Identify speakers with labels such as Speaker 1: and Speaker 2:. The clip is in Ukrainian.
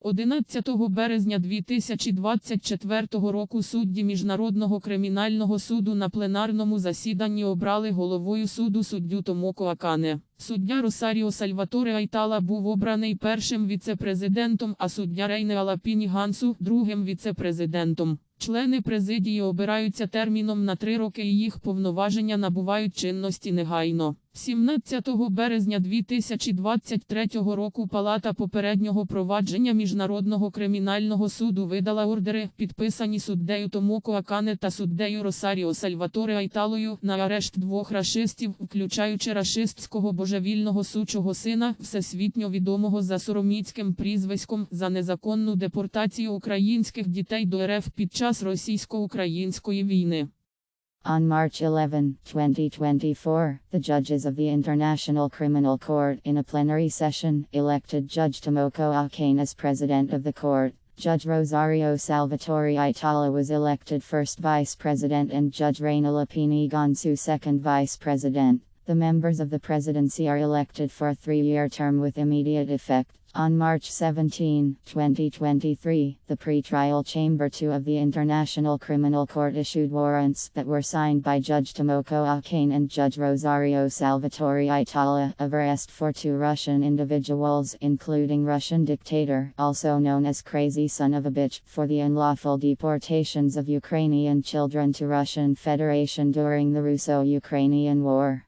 Speaker 1: 11 березня 2024 року судді Міжнародного кримінального суду на пленарному засіданні обрали головою суду суддю Томоко Акане. Суддя Росаріо Сальваторе Айтала був обраний першим віце-президентом, а суддя Рейне Алапіні Гансу – другим віце-президентом. Члени президії обираються терміном на три роки і їх повноваження набувають чинності негайно. 17 березня 2023 року Палата попереднього провадження Міжнародного кримінального суду видала ордери, підписані суддею Томоко Акане та суддею Росаріо Сальваторе Айталою, на арешт двох рашистів, включаючи рашистського божевільного сучого сина, всесвітньо відомого за сороміцьким прізвиськом, за незаконну депортацію українських дітей до РФ під час російсько-української війни.
Speaker 2: On March 11, 2024, the judges of the International Criminal Court in a plenary session elected Judge Tomoko Akane as president of the court. Judge Rosario Salvatore Itala was elected first vice president and Judge Reina Lapini Gonsu second vice president. The members of the presidency are elected for a three year term with immediate effect. On March 17, 2023, the pretrial Chamber 2 of the International Criminal Court issued warrants that were signed by Judge Tomoko Akane and Judge Rosario Salvatore Itala of arrest for two Russian individuals, including Russian dictator, also known as Crazy Son of a Bitch, for the unlawful deportations of Ukrainian children to Russian Federation during the Russo-Ukrainian War.